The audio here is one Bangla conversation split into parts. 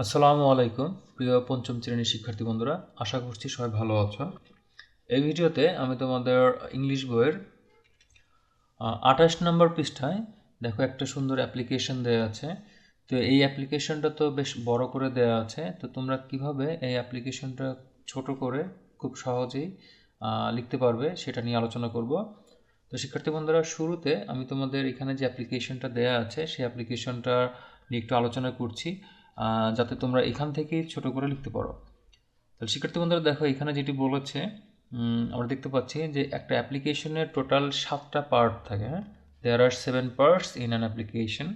আসসালামু আলাইকুম, প্রিয় পঞ্চম শ্রেণির শিক্ষার্থী বন্ধুরা, আশা করছি সবাই ভালো আছো। এই ভিডিওতে আমি তোমাদের ইংলিশ বইয়ের আঠাশ নম্বর পৃষ্ঠায় দেখো একটা সুন্দর অ্যাপ্লিকেশন দেওয়া আছে। তো এই অ্যাপ্লিকেশনটা তো বেশ বড় করে দেওয়া আছে। তো তোমরা কীভাবে এই অ্যাপ্লিকেশনটা ছোট করে খুব সহজেই লিখতে পারবে সেটা নিয়ে আলোচনা করব। তো শিক্ষার্থী বন্ধুরা, শুরুতে আমি তোমাদের এখানে যে অ্যাপ্লিকেশনটা দেওয়া আছে, সেই অ্যাপ্লিকেশনটা নিয়ে একটু আলোচনা করছি। যাতে তোমরা এখান থেকেই ছোট করে লিখতে পারো। তাহলে শিক্ষার্থী বন্ধুরা, দেখো এখানে যেটি বলেছে আমরা দেখতে পাচ্ছি যে একটা অ্যাপ্লিকেশনের টোটাল সাতটা পার্ট থাকে হ্যাঁ? There are seven parts in an application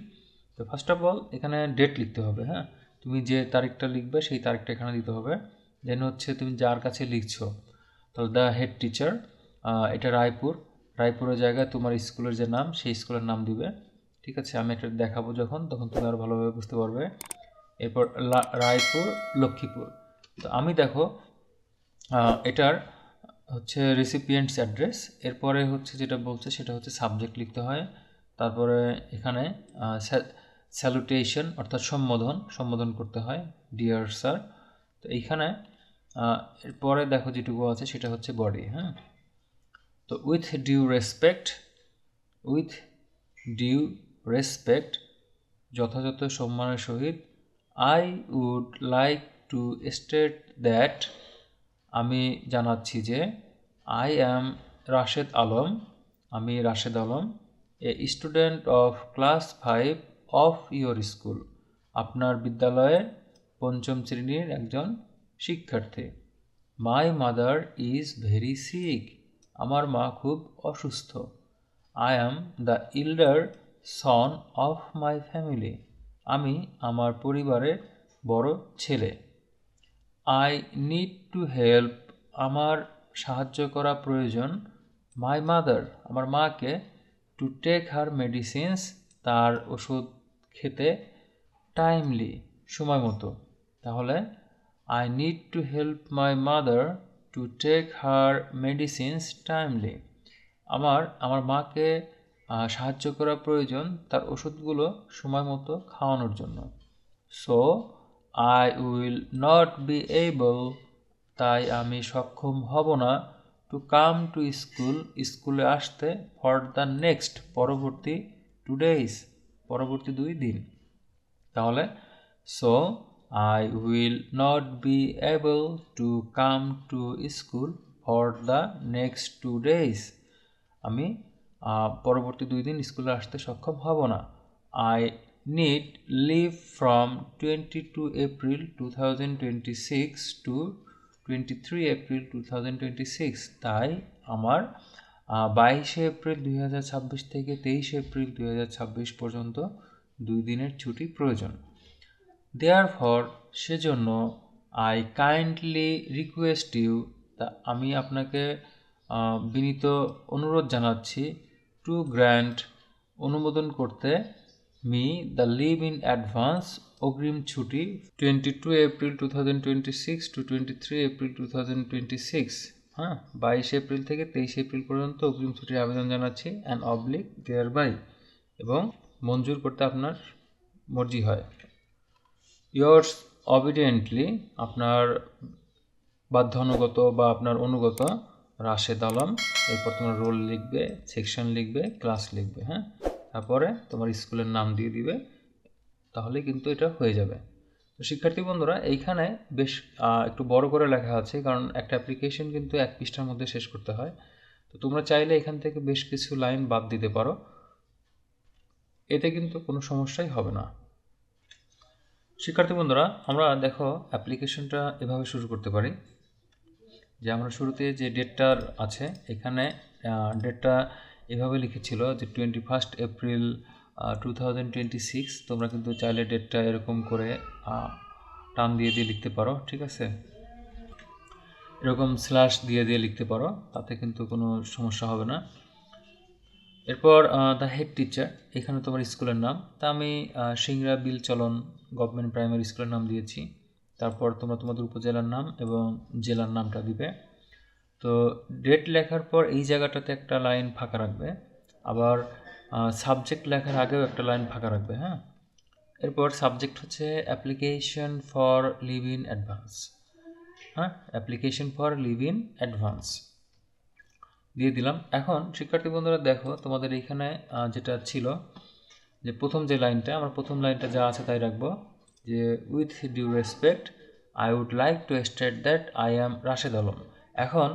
তো ফার্স্ট অফ অল এখানে ডেট লিখতে হবে হ্যাঁ? তুমি যে তারিখটা লিখবে, সেই তারিখটা এখানে দিতে হবে। দেন হচ্ছে তুমি যার কাছে লিখছো। তাহলে দ্য হেড টিচার এটা রায়পুর। রায়পুরের জায়গায় তোমার স্কুলের যে নাম, সেই স্কুলের নাম দিবে। ঠিক আছে? আমি এটা দেখাবো যখন, তখন তুমি আরও ভালোভাবে বুঝতে পারবে। এরপর রায়পুর, লক্ষ্মীপুর। তো আমি দেখো এটার হচ্ছে রেসিপিয়েন্টস অ্যাড্রেস এরপরে হচ্ছে যেটা বলছে সেটা হচ্ছে সাবজেক্ট লিখতে হয়, তারপরে এখানে স্যালুটেশন অর্থাৎ সম্বোধন সম্বোধন করতে হয় ডিয়ার স্যার তো এইখানে এরপরে দেখো যেটুকু আছে সেটা হচ্ছে বডি হ্যাঁ? তো with due respect with due respect যথাযথ সম্মানের সহিত I would like to state that আমি জানাচ্ছি যে আই অ্যাম রাশেদ আলম। আমি Rashed Alam a student of class five of your school আপনার বিদ্যালয়ের পঞ্চম শ্রেণির একজন শিক্ষার্থী। My mother is very sick আমার মা খুব অসুস্থ। I am the elder son of my family আমি আমার পরিবারের বড় ছেলে। আই নিড টু হেল্প আমার সাহায্য করা প্রয়োজন। মাই মাদার আমার মাকে টু টেক হার মেডিসিনস তার ওষুধ খেতে টাইমলি সময় মতো। তাহলে I need to help my mother to take her medicines timely আমার আমার মাকে সাহায্য করা প্রয়োজন তার ওষুধগুলো সময় মতো খাওয়ানোর জন্য। So I will not be able তাই আমি সক্ষম হব না টু কাম টু স্কুল স্কুলে আসতে ফর দ্য নেক্সট পরবর্তী টু ডেইজ পরবর্তী দুই দিন। তাহলে so I will not be able to come to school for the next two days আমি পরবর্তী দুই দিন স্কুলে আসতে সক্ষম হব না। I need leave from twenty two April two thousand twenty six to twenty three April two thousand twenty six তাই আমার বাইশে এপ্রিল দুই হাজার ছাব্বিশ থেকে তেইশে এপ্রিল দুই হাজার ছাব্বিশ পর্যন্ত দুই দিনের ছুটি প্রয়োজন। দেয়ার ফর সেজন্য আই কাইন্ডলি রিকোয়েস্ট ইউ তা আমি আপনাকে বিনীত অনুরোধ জানাচ্ছি টু গ্র্যান্ট অনুমোদন করতে me the leave in advance অগ্রিম ছুটি twenty two April two thousand twenty six to twenty three April two thousand twenty six হ্যাঁ? বাইশে এপ্রিল থেকে তেইশে এপ্রিল পর্যন্ত অগ্রিম ছুটির আবেদন জানাচ্ছি অ্যান্ড অবলিক দেয়ার বাই এবং মঞ্জুর করতে আপনার মর্জি হয়। ইয়ার্স অবিডিয়েন্টলি আপনার বাধ্যানুগত বা আপনার অনুগত রাশেদ আলম, এরপর তোমার রোল লিখবে সেকশন লিখবে ক্লাস লিখবে হ্যাঁ? তারপরে তোমার স্কুলের নাম দিয়ে দিবে তাহলে কিন্তু এটা হয়ে যাবে। তো শিক্ষার্থী বন্ধুরা, এইখানে বেশ একটু বড় করে লেখা আছে, কারণ একটা অ্যাপ্লিকেশন কিন্তু এক পৃষ্ঠার মধ্যে শেষ করতে হয়। তো তোমরা চাইলে এখান থেকে বেশ কিছু লাইন বাদ দিতে পারো। এতে কিন্তু কোনো সমস্যাই হবে না। শিক্ষার্থী বন্ধুরা, আমরা দেখো অ্যাপ্লিকেশনটা এভাবে শুরু করতে পারি। যে আমরা শুরুতে যে ডেটটা আছে, এখানে ডেটটা এভাবে লিখেছিল যে টোয়েন্টি ফার্স্ট এপ্রিল টু তোমরা কিন্তু চাইলে ডেটটা এরকম করে টান দিয়ে দিয়ে লিখতে পারো, ঠিক আছে? এরকম স্ল্যাশ দিয়ে দিয়ে লিখতে পারো, তাতে কিন্তু কোনো সমস্যা হবে না। এরপর দ্য হেড টিচার এখানে তোমার স্কুলের নাম। তা আমি সিংরা বিল চলন গভর্নমেন্ট প্রাইমারি স্কুলের নাম দিয়েছি। তারপর তোমরা তোমাদের উপজেলার নাম এবং জেলার নামটা দিবে। তো ডেট লেখার পর এই জায়গাটাতে একটা লাইন ফাঁকা রাখবে। আবার সাবজেক্ট লেখার আগেও একটা লাইন ফাঁকা রাখবে হ্যাঁ? এরপর সাবজেক্ট হচ্ছে application for leave in advance হ্যাঁ? Application for leave in advance দিয়ে দিলাম। এখন শিক্ষার্থী বন্ধুরা দেখো, তোমাদের এইখানে যেটা ছিল যে প্রথম যে লাইনটা আমরা প্রথম লাইনটা যা আছে তাই রাখব। যে, with due respect, I would like to state that I am Rashed Alam. এখন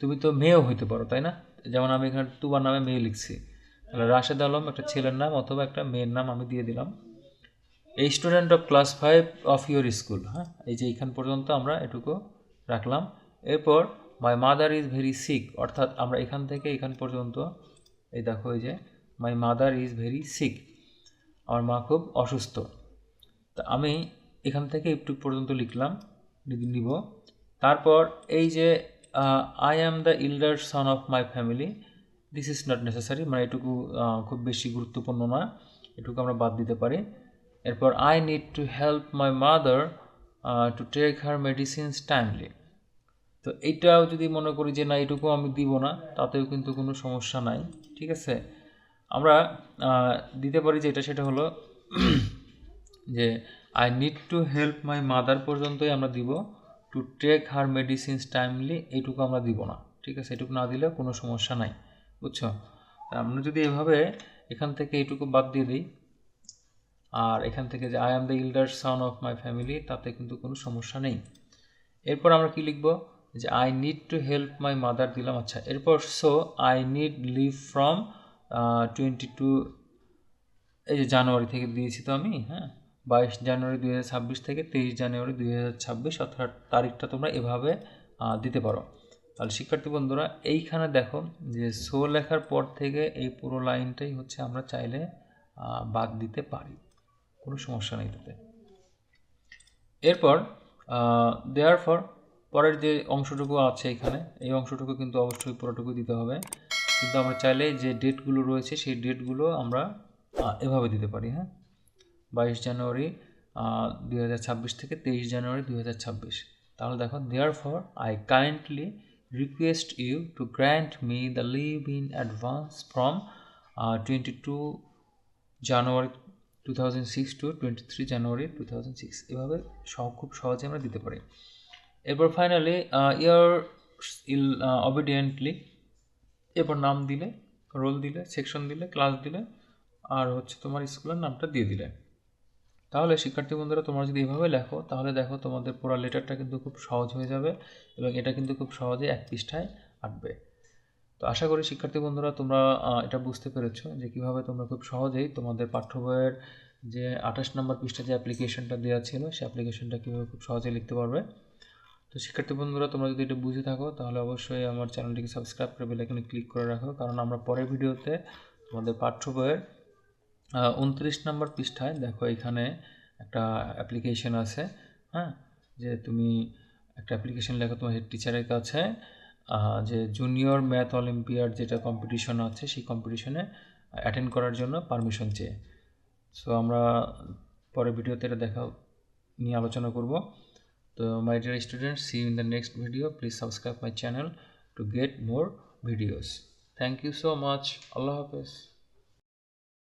তুমি তো মেয়েও হইতে পারো, তাই না? যেমন আমি এখানে তুবার নামে মেয়ে লিখছি। তাহলে রাশেদ আলম একটা ছেলের নাম অথবা একটা মেয়ের নাম আমি দিয়ে দিলাম। এই student of class five of your school হ্যাঁ? এই যে এইখান পর্যন্ত আমরা এটুকু রাখলাম। এরপর my mother is very sick অর্থাৎ আমরা এখান থেকে এখান পর্যন্ত, এই দেখো এই যে my mother is very sick আমার মা খুব অসুস্থ। তা আমি এখান থেকে একটু পর্যন্ত লিখলাম নিব। তারপর এই যে I am the elder son of my family this is not necessary মানে এটুকু খুব বেশি গুরুত্বপূর্ণ না এটুকু আমরা বাদ দিতে পারি। এরপর I need to help my mother to take her medicines timely তো এইটাও যদি মনে করি যে না, এটুকু আমি দিব না, তাতেও কিন্তু কোনো সমস্যা নাই, ঠিক আছে? আমরা দিতে পারি যে এটা, সেটা হলো যে I need to help my mother পর্যন্তই আমরা দিব। To take her medicines timely এইটুকু আমরা দিব না। ঠিক আছে? এটুকু না দিলে কোনো সমস্যা নাই। বুঝছ? আমরা যদি এভাবে এখান থেকে এইটুকু বাদ দিয়ে দিই, আর এখান থেকে যে I am the elder son of my family তাতে কিন্তু কোনো সমস্যা নেই। এরপর আমরা কি লিখব? যে I need to help my mother দিলাম। আচ্ছা এরপর so I need leave from twenty two এই যে, জানুয়ারি থেকে দিয়েছি তো আমি হ্যাঁ? বাইশ জানুয়ারি দুই হাজার ছাব্বিশ থেকে তেইশ জানুয়ারি দুই হাজার ছাব্বিশ, অর্থাৎ তারিখটা তোমরা এভাবে দিতে পারো। তাহলে শিক্ষার্থী বন্ধুরা, এইখানে দেখো যে সো লেখার পর থেকে এই পুরো লাইনটাই হচ্ছে আমরা চাইলে বাদ দিতে পারি। কোনো সমস্যা নেই তাতে এরপর দেওয়ার পর পরের যে অংশটুকু আছে এখানে, এই অংশটুকু কিন্তু অবশ্যই পুরোটুকু দিতে হবে। কিন্তু আমরা চাইলে যে ডেটগুলো রয়েছে, সেই ডেটগুলো আমরা এভাবে দিতে পারি হ্যাঁ? বাইশ জানুয়ারি দুই হাজার ছাব্বিশ থেকে তেইশ জানুয়ারি দুই হাজার ছাব্বিশ। তাহলে দেখো therefore I kindly request you to grant me the leave in advance from twenty two January two thousand six to twenty three January two thousand six এভাবে খুব সহজে আমরা দিতে পারি। এরপর ফাইনালি ইয়ার ইল অবিডিয়েন্টলি এরপর নাম দিলে রোল দিলে সেকশন দিলে ক্লাস দিলে, আর হচ্ছে তোমার স্কুলের নামটা দিয়ে দিলে। তাহলে শিক্ষার্থী বন্ধুরা, তোমরা যদি এভাবে লেখো, তাহলে দেখো তোমাদের পুরো লেটারটা কিন্তু খুব সহজ হয়ে যাবে এবং এটা কিন্তু খুব সহজে এক পৃষ্ঠায় আঁকবে তো আশা করি শিক্ষার্থী বন্ধুরা, তোমরা এটা বুঝতে পেরেছ যে কীভাবে তোমরা খুব সহজেই তোমাদের পাঠ্য বইয়ের যে আঠাশ নম্বর পৃষ্ঠা যে অ্যাপ্লিকেশনটা দেওয়া ছিল সেই অ্যাপ্লিকেশনটা কীভাবে খুব সহজে লিখতে পারবে। তো শিক্ষার্থী বন্ধুরা, তোমরা যদি এটা বুঝে থাকো, তাহলে অবশ্যই আমার চ্যানেলটিকে সাবস্ক্রাইব করে বেলাইকনে ক্লিক করে রাখো, কারণ আমরা পরের ভিডিওতে তোমাদের পাঠ্য বইয়ের উনত্রিশ নম্বর পৃষ্ঠায় দেখো এখানে একটা অ্যাপ্লিকেশন আছে হ্যাঁ? যে তুমি একটা অ্যাপ্লিকেশন লেখো, তোমার হেড টিচারের কাছে যে জুনিয়র ম্যাথ অলিম্পিয়াড যেটা কম্পিটিশন আছে, সেই কম্পিটিশনে অ্যাটেন্ড করার জন্য পারমিশন চেয়ে। সো আমরা পরের ভিডিওতে এটা দেখা, নিয়ে আলোচনা করব। তো my dear students see in the next video please subscribe my channel to get more videos thank you so much আল্লাহ হাফেজ।